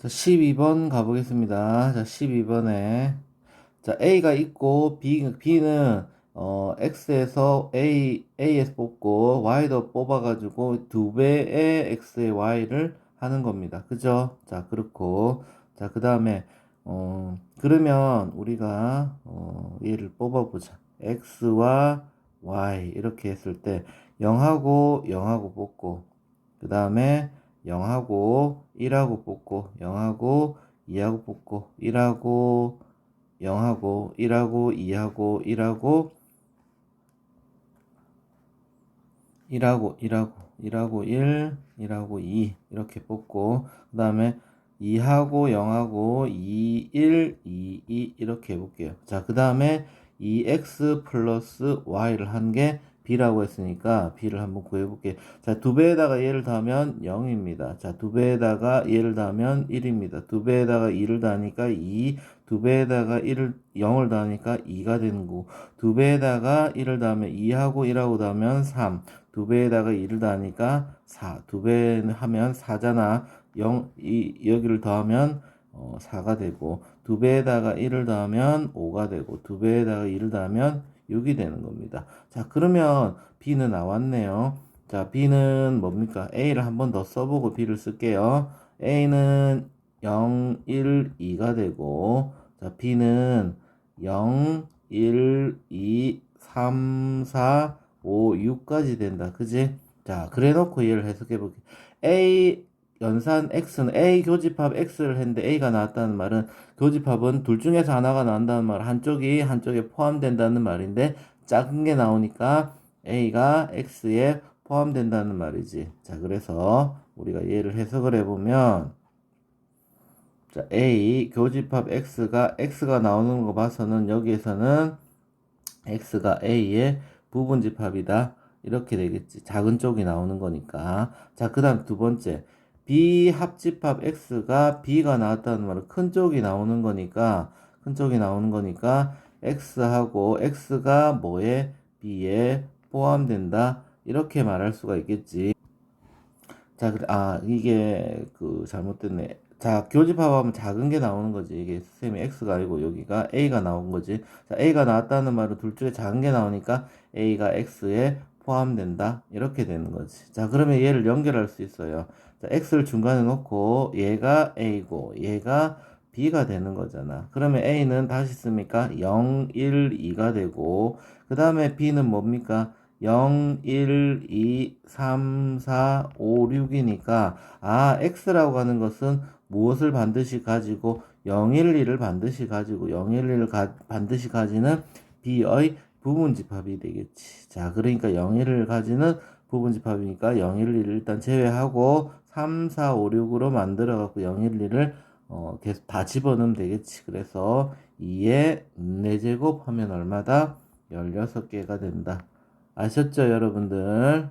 자, 12번 가보겠습니다. 자, 12번에. 자, A가 있고, B, B는, 어, X에서 A, A에서 뽑고, Y도 뽑아가지고, 두 배의 X의 Y를 하는 겁니다. 그죠? 자, 그렇고. 자, 그 다음에, 어, 그러면 우리가, 어, 얘를 뽑아보자. X와 Y, 이렇게 했을 때, 0하고 0하고 뽑고, 그 다음에 0하고 1하고 뽑고 0하고 2하고 뽑고 1하고 0하고 1하고 2하고 1하고 1하고 1하고 1하고 1, 1하고 2 이렇게 뽑고 그 다음에 2하고 0하고 2, 1, 2, 2 이렇게 해볼게요. 자, 그 다음에 2x 플러스 y를 한 게 b라고 했으니까 b를 한번 구해볼게요. 자, 두 배에다가 얘를 더하면 0입니다. 자, 두 배에다가 얘를 더하면 1입니다. 두 배에다가 2를 더하니까 2, 두 배에다가 1을 0을 더하니까 2가 되는 거고, 두 배에다가 1을 더하면 2하고 1하고 더하면 3, 두 배에다가 2를 더하니까 4, 두 배 하면 4잖아. 0, 이, 여기를 더하면 어, 4가 되고, 두 배에다가 1을 더하면 5가 되고, 두 배에다가 2를 더하면 6이 되는 겁니다. 자, 그러면 B는 나왔네요. 자, B는 뭡니까? A를 한 번 더 써보고 B를 쓸게요. A는 0, 1, 2가 되고, 자, B는 0, 1, 2, 3, 4, 5, 6까지 된다. 그지? 자, 그래 놓고 얘를 해석해 볼게요. A 연산 X는 A 교집합 X를 했는데 A가 나왔다는 말은 교집합은 둘 중에서 하나가 나온다는 말, 한쪽이 한쪽에 포함된다는 말인데 작은 게 나오니까 A가 X에 포함된다는 말이지. 자, 그래서 우리가 얘를 해석을 해보면 자, A 교집합 X가 X가 나오는 거 봐서는 여기에서는 X가 A의 부분집합이다. 이렇게 되겠지. 작은 쪽이 나오는 거니까. 자, 그 다음 두 번째. B 합집합 X가 B가 나왔다는 말은 큰 쪽이 나오는 거니까, 큰 쪽이 나오는 거니까, X하고 X가 뭐에? B에 포함된다. 이렇게 말할 수가 있겠지. 자, 아, 이게, 그, 잘못됐네. 자, 교집합하면 작은 게 나오는 거지. 이게 쌤이 X가 아니고 여기가 A가 나온 거지. 자, A가 나왔다는 말은 둘 중에 작은 게 나오니까 A가 X에 포함된다. 이렇게 되는 거지. 자, 그러면 얘를 연결할 수 있어요. 자, X를 중간에 놓고 얘가 A고 얘가 B가 되는 거잖아. 그러면 A는 다시 씁니까? 0, 1, 2가 되고 그 다음에 B는 뭡니까? 0, 1, 2, 3, 4, 5, 6이니까 아, X라고 하는 것은 무엇을 반드시 가지고 0, 1, 2를 반드시 가지고 0, 1, 2를 가, 반드시 가지는 B의 부분 집합이 되겠지. 자, 그러니까 0, 1을 가지는 부분 집합이니까 0, 1, 2를 일단 제외하고 3, 4, 5, 6으로 만들어 갖고 0, 1, 2를 어, 계속 다 집어넣으면 되겠지. 그래서 2의 4제곱 하면 얼마다? 16개가 된다. 아셨죠, 여러분들?